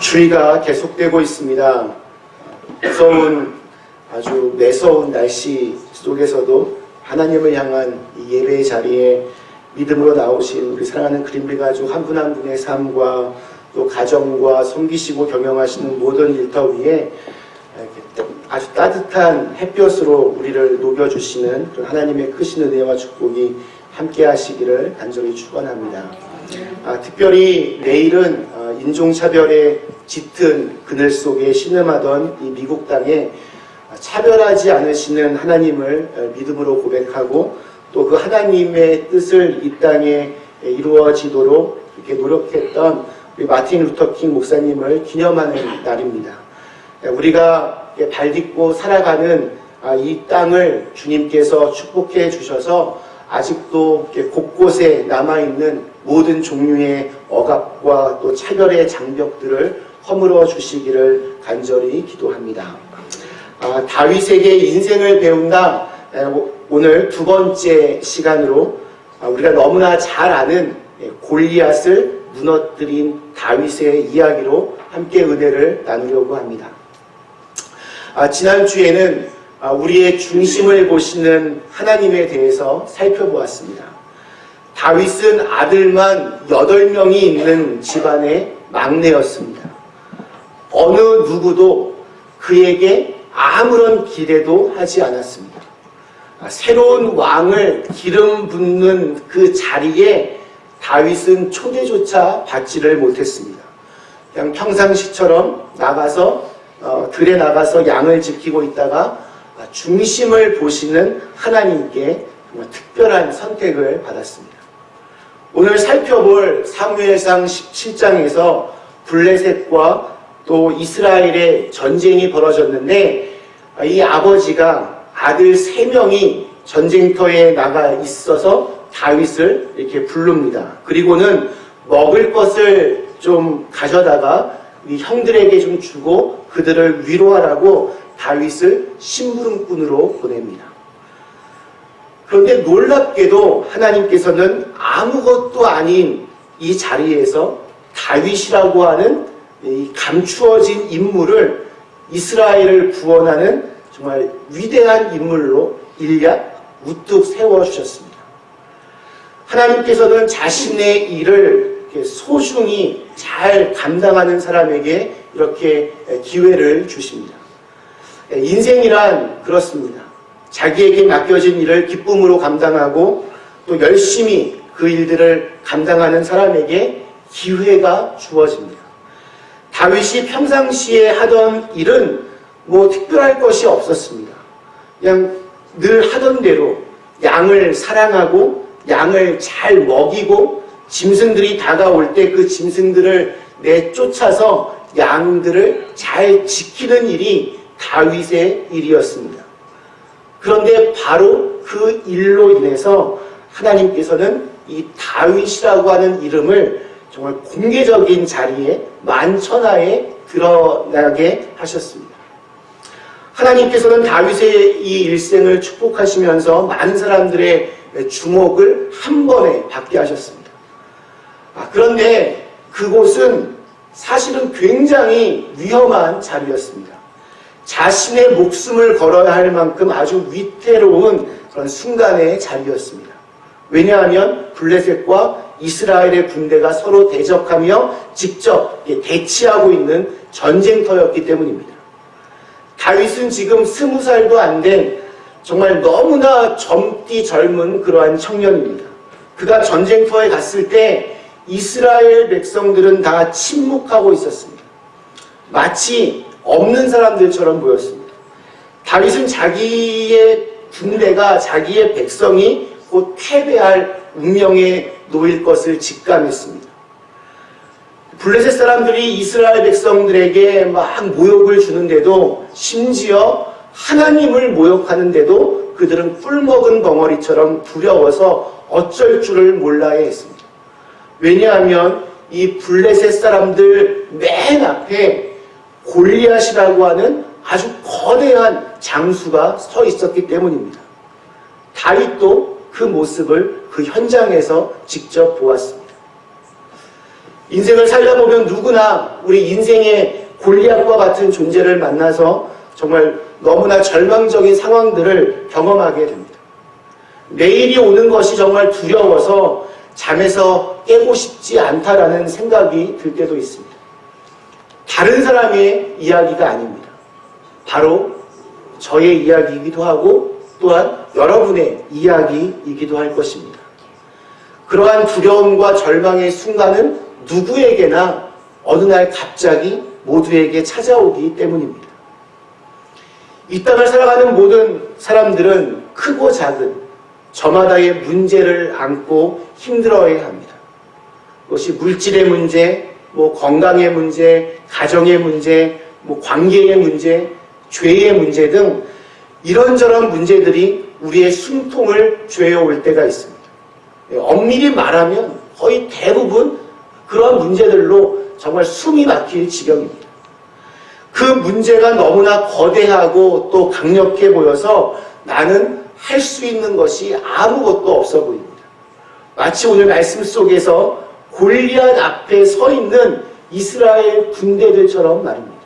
추위가 계속되고 있습니다. 무서운 아주 매서운 날씨 속에서도 하나님을 향한 이 예배의 자리에 믿음으로 나오신 우리 사랑하는 그린비 가족 한 분 한 분의 삶과 또 가정과 섬기시고 경영하시는 모든 일터 위에 아주 따뜻한 햇볕으로 우리를 녹여주시는 그런 하나님의 크신 은혜와 축복이 함께 하시기를 간절히 축원합니다. 아, 특별히 내일은 어, 인종차별의 짙은 그늘 속에 신음하던 이 미국 땅에 차별하지 않으시는 하나님을 어, 믿음으로 고백하고 또 그 하나님의 뜻을 이 땅에 이루어지도록 이렇게 노력했던 우리 마틴 루터킹 목사님을 기념하는 날입니다. 우리가 발 딛고 살아가는 아, 이 땅을 주님께서 축복해 주셔서 아직도 곳곳에 남아있는 모든 종류의 억압과 또 차별의 장벽들을 허물어 주시기를 간절히 기도합니다. 아, 다윗에게 인생을 배운다. 에, 오- 오늘 두 번째 시간으로 아, 우리가 너무나 잘 아는 예, 골리앗을 무너뜨린 다윗의 이야기로 함께 은혜를 나누려고 합니다. 아, 지난주에는 아, 우리의 중심을 보시는 하나님에 대해서 살펴보았습니다. 다윗은 아들만 8명이 있는 집안의 막내였습니다. 어느 누구도 그에게 아무런 기대도 하지 않았습니다. 아, 새로운 왕을 기름 붓는 그 자리에 다윗은 초대조차 받지를 못했습니다. 그냥 평상시처럼 나가서 어, 들에 나가서 양을 지키고 있다가 아, 중심을 보시는 하나님께 특별한 선택을 받았습니다. 오늘 살펴볼 사무엘상 17장에서 블레셋과 또 이스라엘의 전쟁이 벌어졌는데 아, 이 아버지가 아들 세 명이 전쟁터에 나가 있어서 다윗을 이렇게 부릅니다. 그리고는 먹을 것을 좀 가져다가 이 형들에게 좀 주고 그들을 위로하라고 다윗을 심부름꾼으로 보냅니다. 그런데 놀랍게도 하나님께서는 아무것도 아닌 이 자리에서 다윗이라고 하는 이 감추어진 인물을 이스라엘을 구원하는 정말 위대한 인물로 일약 우뚝 세워주셨습니다. 하나님께서는 자신의 일을 소중히 잘 감당하는 사람에게 이렇게 기회를 주십니다. 인생이란 그렇습니다. 자기에게 맡겨진 일을 기쁨으로 감당하고 또 열심히 그 일들을 감당하는 사람에게 기회가 주어집니다. 다윗이 평상시에 하던 일은 뭐 특별할 것이 없었습니다. 그냥 늘 하던 대로 양을 사랑하고 양을 잘 먹이고 짐승들이 다가올 때 그 짐승들을 내쫓아서 양들을 잘 지키는 일이 다윗의 일이었습니다. 그런데 바로 그 일로 인해서 하나님께서는 이 다윗이라고 하는 이름을 정말 공개적인 자리에 만천하에 드러나게 하셨습니다. 하나님께서는 다윗의 이 일생을 축복하시면서 많은 사람들의 주목을 한 번에 받게 하셨습니다. 아, 그런데 그곳은 사실은 굉장히 위험한 자리였습니다. 자신의 목숨을 걸어야 할 만큼 아주 위태로운 그런 순간의 자리였습니다. 왜냐하면 블레셋과 이스라엘의 군대가 서로 대적하며 직접 대치하고 있는 전쟁터였기 때문입니다. 다윗은 지금 스무 살도 안 된 정말 너무나 젊디 젊은 그러한 청년입니다. 그가 전쟁터에 갔을 때 이스라엘 백성들은 다 침묵하고 있었습니다. 마치 없는 사람들처럼 보였습니다. 다윗은 자기의 군대가 자기의 백성이 곧 패배할 운명에 놓일 것을 직감했습니다. 블레셋 사람들이 이스라엘 백성들에게 막 모욕을 주는데도 심지어 하나님을 모욕하는데도 그들은 꿀먹은 벙어리처럼 두려워서 어쩔 줄을 몰라야 했습니다. 왜냐하면 이 블레셋 사람들 맨 앞에 골리앗이라고 하는 아주 거대한 장수가 서 있었기 때문입니다. 다윗도 그 모습을 그 현장에서 직접 보았습니다. 인생을 살다 보면 누구나 우리 인생의 골리앗과 같은 존재를 만나서 정말 너무나 절망적인 상황들을 경험하게 됩니다. 내일이 오는 것이 정말 두려워서 잠에서 깨고 싶지 않다라는 생각이 들 때도 있습니다. 다른 사람의 이야기가 아닙니다. 바로 저의 이야기이기도 하고 또한 여러분의 이야기이기도 할 것입니다. 그러한 두려움과 절망의 순간은 누구에게나 어느 날 갑자기 모두에게 찾아오기 때문입니다. 이 땅을 살아가는 모든 사람들은 크고 작은 저마다의 문제를 안고 힘들어야 합니다. 그것이 물질의 문제, 뭐 건강의 문제, 가정의 문제, 뭐 관계의 문제, 죄의 문제 등 이런저런 문제들이 우리의 숨통을 죄어올 때가 있습니다. 예, 엄밀히 말하면 거의 대부분 그런 문제들로 정말 숨이 막힐 지경입니다. 그 문제가 너무나 거대하고 또 강력해 보여서 나는 할 수 있는 것이 아무것도 없어 보입니다. 마치 오늘 말씀 속에서 골리앗 앞에 서 있는 이스라엘 군대들처럼 말입니다.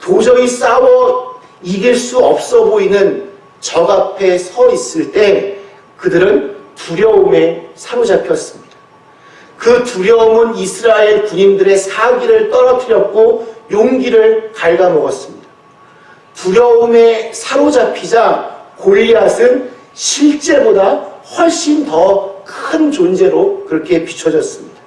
도저히 싸워 이길 수 없어 보이는 적 앞에 서 있을 때 그들은 두려움에 사로잡혔습니다. 그 두려움은 이스라엘 군인들의 사기를 떨어뜨렸고 용기를 갉아먹었습니다. 두려움에 사로잡히자 골리앗은 실제보다 훨씬 더 큰 존재로 그렇게 비춰졌습니다.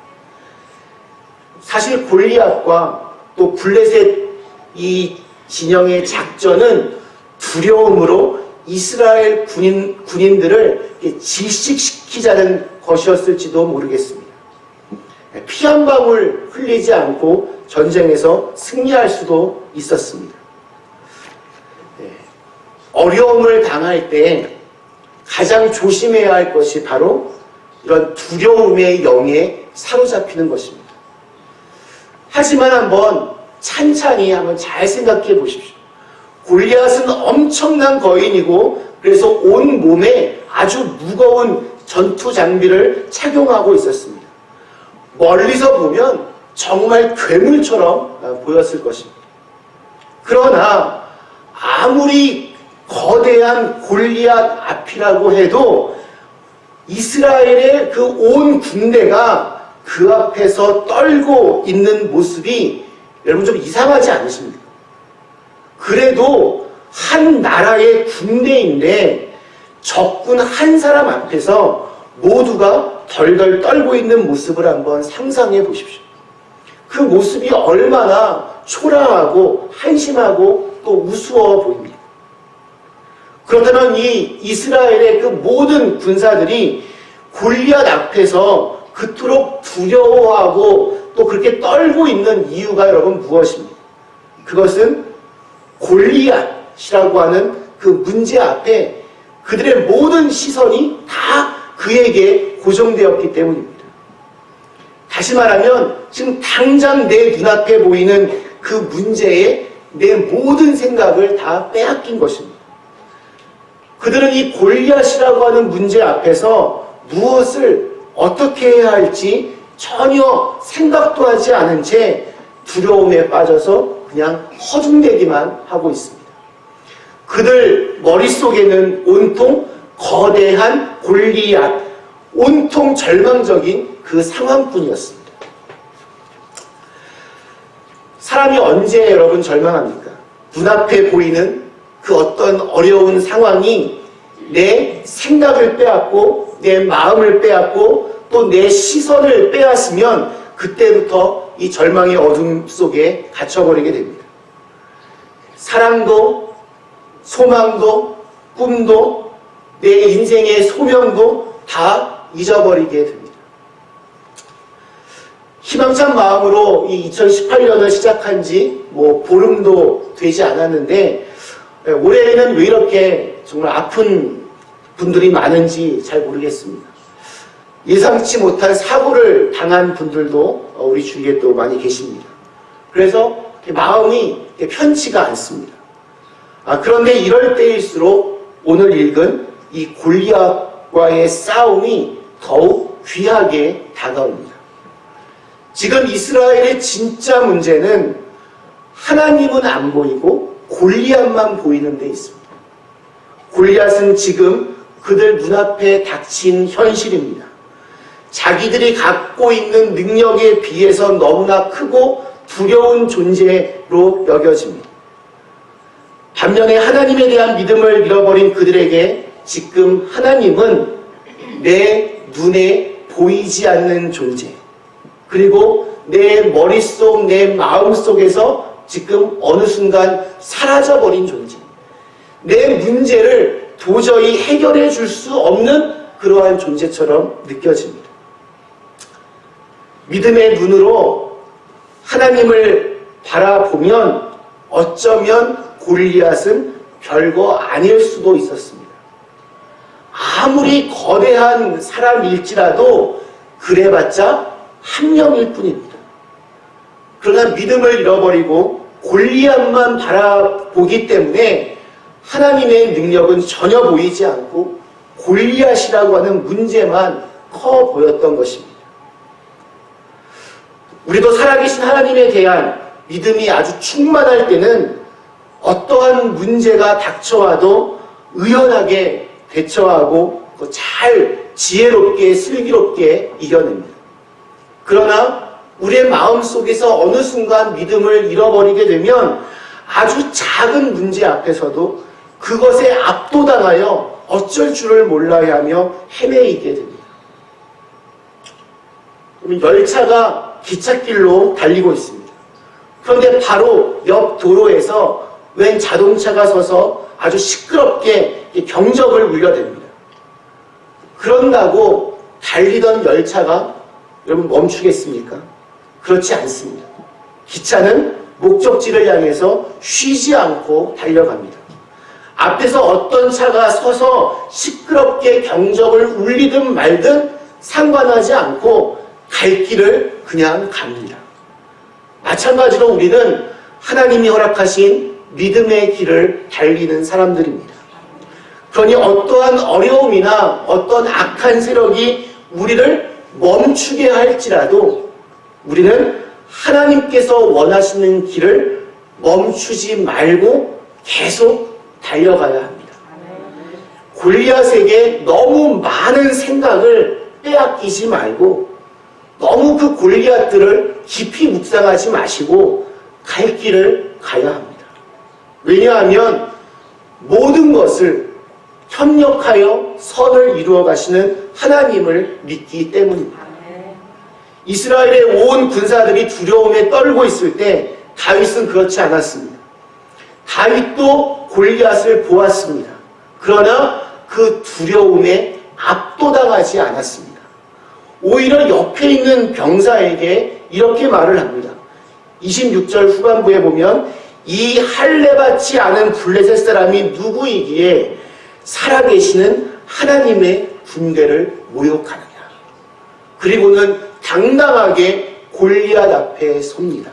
사실 골리앗과 또 블레셋 이 진영의 작전은 두려움으로 이스라엘 군인, 군인들을 질식시키자는 것이었을지도 모르겠습니다. 피 한 방울 흘리지 않고 전쟁에서 승리할 수도 있었습니다. 네. 어려움을 당할 때 가장 조심해야 할 것이 바로 이런 두려움의 영에 사로잡히는 것입니다. 하지만 한번 찬찬히 한번 잘 생각해 보십시오. 골리앗은 엄청난 거인이고 그래서 온 몸에 아주 무거운 전투 장비를 착용하고 있었습니다. 멀리서 보면 정말 괴물처럼 보였을 것입니다. 그러나 아무리 거대한 골리앗 앞이라고 해도 이스라엘의 그 온 군대가 그 앞에서 떨고 있는 모습이 여러분 좀 이상하지 않으십니까? 그래도 한 나라의 군대인데 적군 한 사람 앞에서 모두가 덜덜 떨고 있는 모습을 한번 상상해 보십시오. 그 모습이 얼마나 초라하고 한심하고 또 우스워 보입니다. 그렇다면 이 이스라엘의 그 모든 군사들이 골리앗 앞에서 그토록 두려워하고 또 그렇게 떨고 있는 이유가 여러분 무엇입니까? 그것은 골리앗이라고 하는 그 문제 앞에 그들의 모든 시선이 다 그에게 고정되었기 때문입니다. 다시 말하면 지금 당장 내 눈앞에 보이는 그 문제에 내 모든 생각을 다 빼앗긴 것입니다. 그들은 이 골리앗이라고 하는 문제 앞에서 무엇을 어떻게 해야 할지 전혀 생각도 하지 않은 채 두려움에 빠져서 그냥 허둥대기만 하고 있습니다. 그들 머릿속에는 온통 거대한 골리앗, 온통 절망적인 그 상황뿐이었습니다. 사람이 언제 여러분 절망합니까? 눈앞에 보이는 그 어떤 어려운 상황이 내 생각을 빼앗고 내 마음을 빼앗고 또 내 시선을 빼앗으면 그때부터 이 절망의 어둠 속에 갇혀버리게 됩니다. 사랑도 소망도 꿈도 내 인생의 소명도 다 잊어버리게 됩니다. 희망찬 마음으로 이 2018년을 시작한 지 뭐 보름도 되지 않았는데 예, 올해는 왜 이렇게 정말 아픈 분들이 많은지 잘 모르겠습니다. 예상치 못한 사고를 당한 분들도 어, 우리 주위에 또 많이 계십니다. 그래서 마음이 편치가 않습니다. 아, 그런데 이럴 때일수록 오늘 읽은 이 골리앗과의 싸움이 더욱 귀하게 다가옵니다. 지금 이스라엘의 진짜 문제는 하나님은 안 보이고 골리앗만 보이는 데 있습니다. 골리앗은 지금 그들 눈앞에 닥친 현실입니다. 자기들이 갖고 있는 능력에 비해서 너무나 크고 두려운 존재로 여겨집니다. 반면에 하나님에 대한 믿음을 잃어버린 그들에게 지금 하나님은 내 눈에 보이지 않는 존재, 그리고 내 머릿속, 내 마음속에서 지금 어느 순간 사라져버린 존재. 내 문제를 도저히 해결해 줄 수 없는 그러한 존재처럼 느껴집니다. 믿음의 눈으로 하나님을 바라보면 어쩌면 골리앗은 별거 아닐 수도 있었습니다. 아무리 거대한 사람일지라도 그래봤자 한 명일 뿐입니다. 그러나 믿음을 잃어버리고 골리앗만 바라보기 때문에 하나님의 능력은 전혀 보이지 않고 골리앗이라고 하는 문제만 커 보였던 것입니다. 우리도 살아계신 하나님에 대한 믿음이 아주 충만할 때는 어떠한 문제가 닥쳐와도 의연하게 대처하고 잘 지혜롭게 슬기롭게 이겨냅니다. 그러나 우리의 마음 속에서 어느 순간 믿음을 잃어버리게 되면 아주 작은 문제 앞에서도 그것에 압도당하여 어쩔 줄을 몰라야 하며 헤매이게 됩니다. 열차가 기찻길로 달리고 있습니다. 그런데 바로 옆 도로에서 웬 자동차가 서서 아주 시끄럽게 경적을 울려댑니다. 그런다고 달리던 열차가 여러분 멈추겠습니까? 그렇지 않습니다. 기차는 목적지를 향해서 쉬지 않고 달려갑니다. 앞에서 어떤 차가 서서 시끄럽게 경적을 울리든 말든 상관하지 않고 갈 길을 그냥 갑니다. 마찬가지로 우리는 하나님이 허락하신 믿음의 길을 달리는 사람들입니다. 그러니 어떠한 어려움이나 어떤 악한 세력이 우리를 멈추게 할지라도 우리는 하나님께서 원하시는 길을 멈추지 말고 계속 달려가야 합니다. 골리앗에게 너무 많은 생각을 빼앗기지 말고 너무 그 골리앗들을 깊이 묵상하지 마시고 갈 길을 가야 합니다. 왜냐하면 모든 것을 협력하여 선을 이루어 가시는 하나님을 믿기 때문입니다. 이스라엘의 온 군사들이 두려움에 떨고 있을 때 다윗은 그렇지 않았습니다. 다윗도 골리앗을 보았습니다. 그러나 그 두려움에 압도당하지 않았습니다. 오히려 옆에 있는 병사에게 이렇게 말을 합니다. 26절 후반부에 보면 이 할례받지 않은 블레셋 사람이 누구이기에 살아계시는 하나님의 군대를 모욕하느냐. 그리고는 당당하게 골리앗 앞에 섭니다.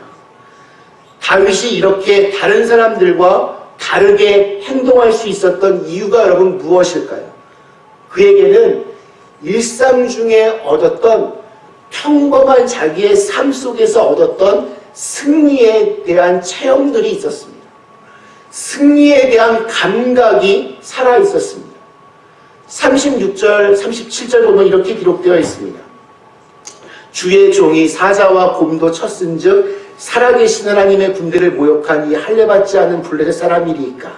다윗이 이렇게 다른 사람들과 다르게 행동할 수 있었던 이유가 여러분 무엇일까요? 그에게는 일상 중에 얻었던 평범한 자기의 삶 속에서 얻었던 승리에 대한 체험들이 있었습니다. 승리에 대한 감각이 살아 있었습니다. 36절, 37절 보면 이렇게 기록되어 있습니다. 주의 종이 사자와 곰도 쳤은 즉 살아계신 하나님의 군대를 모욕한 이 할례받지 않은 블레셋 사람이리까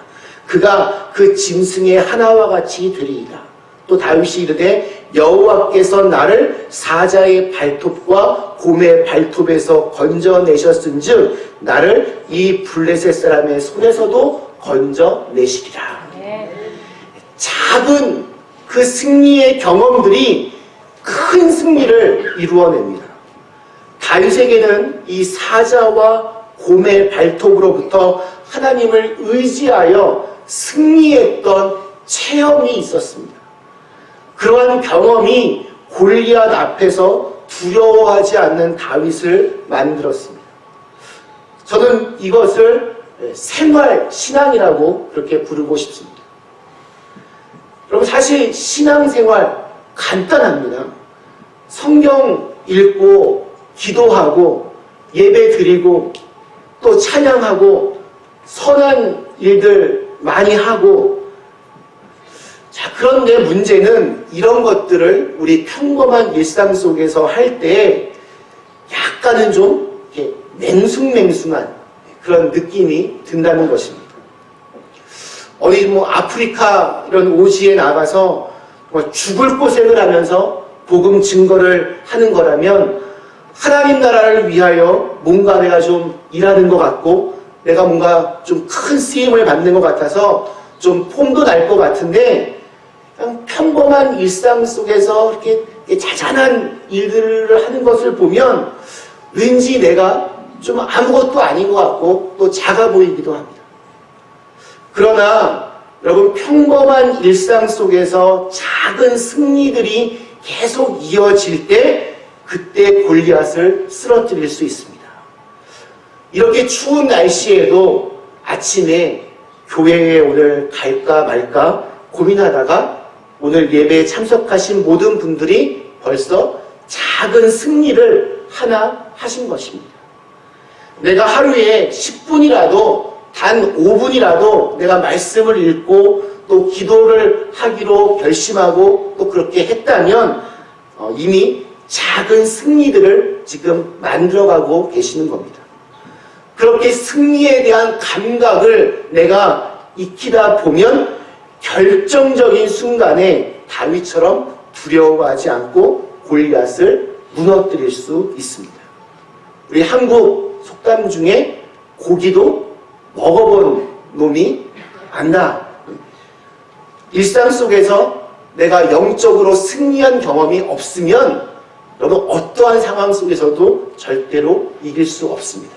그가 그 짐승의 하나와 같이 되리이다. 또 다윗이 이르되 여호와께서 나를 사자의 발톱과 곰의 발톱에서 건져내셨은즉 나를 이 블레셋 사람의 손에서도 건져내시리라. 작은 그 승리의 경험들이 큰 승리를 이루어냅니다. 다윗에게는 이 사자와 곰의 발톱으로부터 하나님을 의지하여 승리했던 체험이 있었습니다. 그러한 경험이 골리앗 앞에서 두려워하지 않는 다윗을 만들었습니다. 저는 이것을 생활 신앙이라고 그렇게 부르고 싶습니다. 여러분 사실 신앙생활 간단합니다. 성경 읽고 기도하고 예배 드리고 또 찬양하고 선한 일들 많이 하고 자, 그런데 문제는 이런 것들을 우리 평범한 일상 속에서 할 때 약간은 좀 맹숭맹숭한 그런 느낌이 든다는 것입니다. 어디 뭐 아프리카 이런 오지에 나가서 뭐 죽을 고생을 하면서 복음 증거를 하는 거라면 하나님 나라를 위하여 뭔가 내가 좀 일하는 것 같고 내가 뭔가 좀 큰 쓰임을 받는 것 같아서 좀 폼도 날 것 같은데 그냥 평범한 일상 속에서 이렇게 자잘한 일들을 하는 것을 보면 왠지 내가 좀 아무것도 아닌 것 같고 또 작아 보이기도 합니다. 그러나 여러분 평범한 일상 속에서 작은 승리들이 계속 이어질 때 그때 골리앗을 쓰러뜨릴 수 있습니다. 이렇게 추운 날씨에도 아침에 교회에 오늘 갈까 말까 고민하다가 오늘 예배에 참석하신 모든 분들이 벌써 작은 승리를 하나 하신 것입니다. 내가 하루에 10분이라도 단 5분이라도 내가 말씀을 읽고 또 기도를 하기로 결심하고 또 그렇게 했다면 어, 이미 작은 승리들을 지금 만들어가고 계시는 겁니다. 그렇게 승리에 대한 감각을 내가 익히다 보면 결정적인 순간에 다윗처럼 두려워하지 않고 골리앗을 무너뜨릴 수 있습니다. 우리 한국 속담 중에 고기도 먹어본 놈이 안다. 일상 속에서 내가 영적으로 승리한 경험이 없으면 여러분 어떠한 상황 속에서도 절대로 이길 수 없습니다.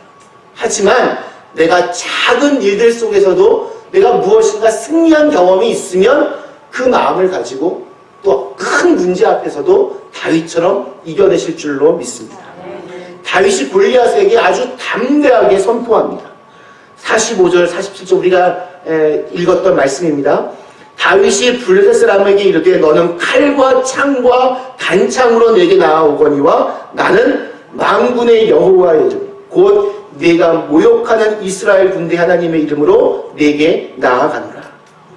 하지만 내가 작은 일들 속에서도 내가 무엇인가 승리한 경험이 있으면 그 마음을 가지고 또 큰 문제 앞에서도 다윗처럼 이겨내실 줄로 믿습니다. 다윗이 골리앗에게 아주 담대하게 선포합니다. 45절, 47절 우리가 에, 읽었던 말씀입니다. 다윗이 블레셋 사람에게 이르되 너는 칼과 창과 단창으로 내게 나아오거니와 나는 망군의 여호와의 이름 곧 네가 모욕하는 이스라엘 군대 하나님의 이름으로 내게 나아가노라.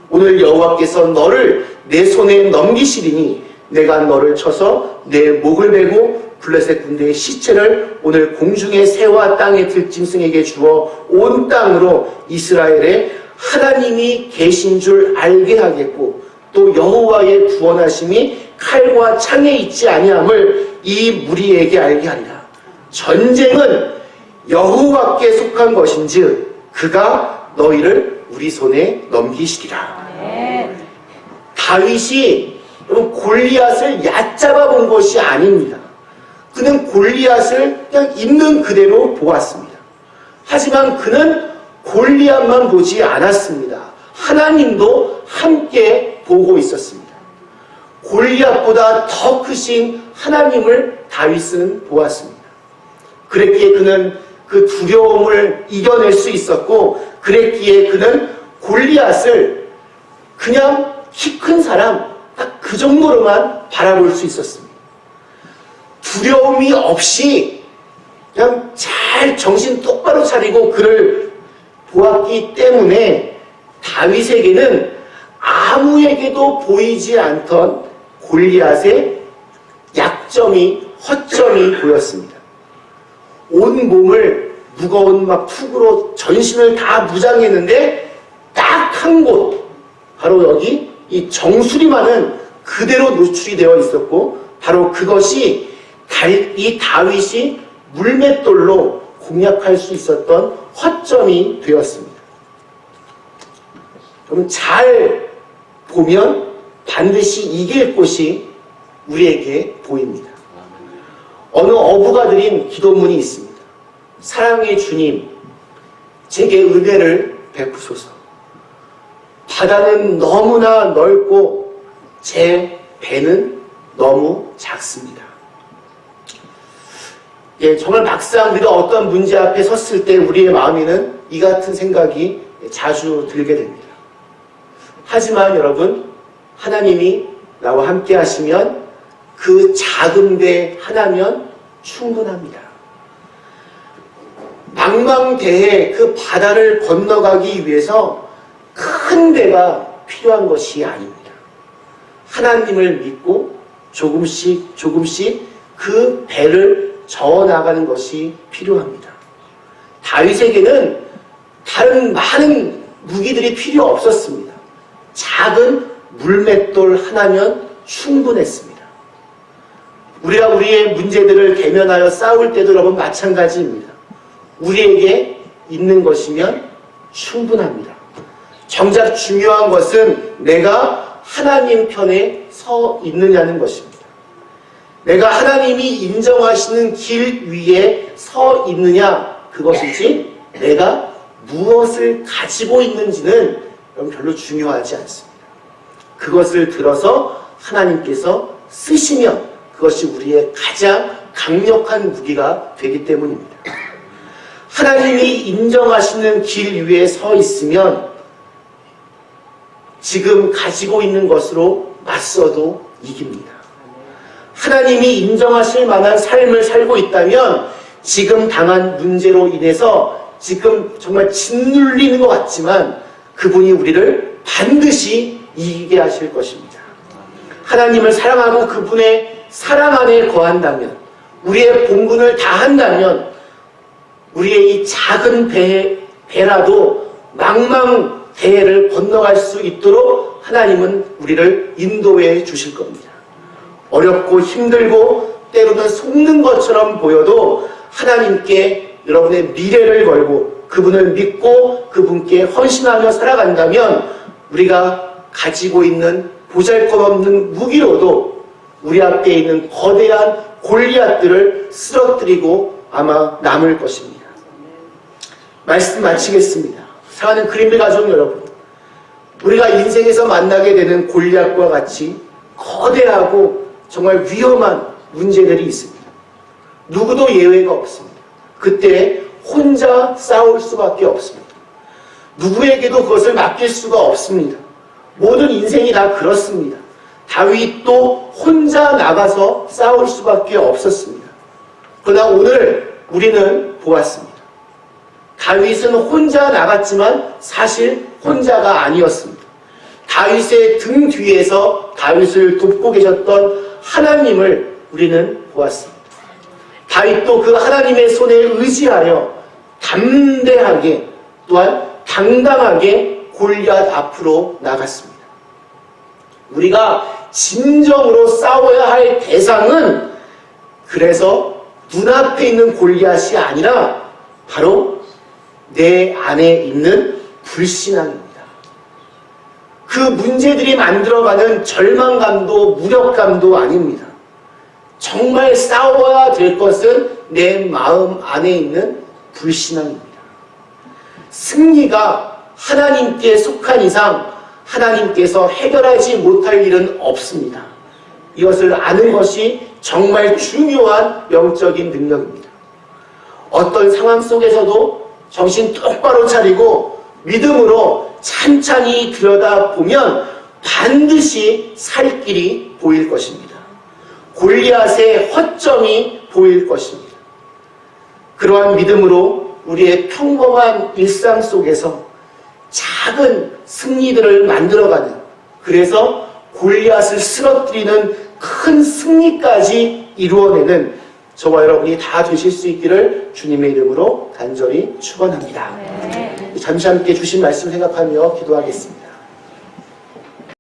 오늘 여호와께서 너를 내 손에 넘기시리니 내가 너를 쳐서 내 목을 베고 블레셋 군대의 시체를 오늘 공중의 새와 땅의 들짐승에게 주어 온 땅으로 이스라엘에 하나님이 계신 줄 알게 하겠고 또 여호와의 구원하심이 칼과 창에 있지 아니함을 이 무리에게 알게 하리라. 전쟁은 여호와께 속한 것인즉 그가 너희를 우리 손에 넘기시리라. 다윗이 골리앗을 얕잡아 본 것이 아닙니다. 그는 골리앗을 그냥 있는 그대로 보았습니다. 하지만 그는 골리앗만 보지 않았습니다. 하나님도 함께 보고 있었습니다. 골리앗보다 더 크신 하나님을 다윗은 보았습니다. 그랬기에 그는 그 두려움을 이겨낼 수 있었고 그랬기에 그는 골리앗을 그냥 키 큰 사람 딱 그 정도로만 바라볼 수 있었습니다. 두려움이 없이 그냥 잘 정신 똑바로 차리고 그를 보았기 때문에 다윗에게는 아무에게도 보이지 않던 골리앗의 약점이 허점이 보였습니다. 온 몸을 무거운 막 툭으로 전신을 다 무장했는데 딱 한 곳 바로 여기 이 정수리만은 그대로 노출이 되어 있었고 바로 그것이 달- 이 다윗이 물맷돌로 공략할 수 있었던 허점이 되었습니다. 여러분 잘 보면 반드시 이길 곳이 우리에게 보입니다. 어느 어부가 드린 기도문이 있습니다. 사랑의 주님, 제게 은혜를 베푸소서. 바다는 너무나 넓고 제 배는 너무 작습니다. 예, 정말 막상 우리가 어떤 문제 앞에 섰을 때 우리의 마음에는 이 같은 생각이 자주 들게 됩니다. 하지만 여러분, 하나님이 나와 함께 하시면 그 작은 배 하나면 충분합니다. 망망대해 그 바다를 건너가기 위해서 큰 배가 필요한 것이 아닙니다. 하나님을 믿고 조금씩 조금씩 그 배를 저어 나가는 것이 필요합니다. 다윗에게는 다른 많은 무기들이 필요 없었습니다. 작은 물맷돌 하나면 충분했습니다. 우리가 우리의 문제들을 대면하여 싸울 때도 여러분 마찬가지입니다. 우리에게 있는 것이면 충분합니다. 정작 중요한 것은 내가 하나님 편에 서 있느냐는 것입니다. 내가 하나님이 인정하시는 길 위에 서 있느냐 그것이지 내가 무엇을 가지고 있는지는 별로 중요하지 않습니다. 그것을 들어서 하나님께서 쓰시면 그것이 우리의 가장 강력한 무기가 되기 때문입니다. 하나님이 인정하시는 길 위에 서 있으면 지금 가지고 있는 것으로 맞서도 이깁니다. 하나님이 인정하실 만한 삶을 살고 있다면 지금 당한 문제로 인해서 지금 정말 짓눌리는 것 같지만 그분이 우리를 반드시 이기게 하실 것입니다. 하나님을 사랑하고 그분의 사랑 안에 거한다면 우리의 본분을 다한다면 우리의 이 작은 배, 배라도 망망대해를 건너갈 수 있도록 하나님은 우리를 인도해 주실 겁니다. 어렵고 힘들고 때로는 속는 것처럼 보여도 하나님께 여러분의 미래를 걸고 그분을 믿고 그분께 헌신하며 살아간다면 우리가 가지고 있는 보잘 것 없는 무기로도 우리 앞에 있는 거대한 골리앗들을 쓰러뜨리고 아마 남을 것입니다. 말씀 마치겠습니다. 사랑하는 그림의 가족 여러분, 우리가 인생에서 만나게 되는 골리앗과 같이 거대하고 정말 위험한 문제들이 있습니다. 누구도 예외가 없습니다. 그때 혼자 싸울 수밖에 없습니다. 누구에게도 그것을 맡길 수가 없습니다. 모든 인생이 다 그렇습니다. 다윗도 혼자 나가서 싸울 수밖에 없었습니다. 그러나 오늘 우리는 보았습니다. 다윗은 혼자 나갔지만 사실 혼자가 아니었습니다. 다윗의 등 뒤에서 다윗을 돕고 계셨던 하나님을 우리는 보았습니다. 다윗도 그 하나님의 손에 의지하여 담대하게 또한 당당하게 골리앗 앞으로 나갔습니다. 우리가 진정으로 싸워야 할 대상은 그래서 눈앞에 있는 골리앗이 아니라 바로 내 안에 있는 불신앙입니다. 그 문제들이 만들어가는 절망감도 무력감도 아닙니다. 정말 싸워야 될 것은 내 마음 안에 있는 불신앙입니다. 승리가 하나님께 속한 이상 하나님께서 해결하지 못할 일은 없습니다. 이것을 아는 것이 정말 중요한 영적인 능력입니다. 어떤 상황 속에서도 정신 똑바로 차리고 믿음으로 찬찬히 들여다보면 반드시 살 길이 보일 것입니다. 골리앗의 허점이 보일 것입니다. 그러한 믿음으로 우리의 평범한 일상 속에서 작은 승리들을 만들어가는 그래서 골리앗을 쓰러뜨리는 큰 승리까지 이루어내는 저와 여러분이 다 되실 수 있기를 주님의 이름으로 간절히 축원합니다. 잠시 함께 주신 말씀 생각하며 기도하겠습니다.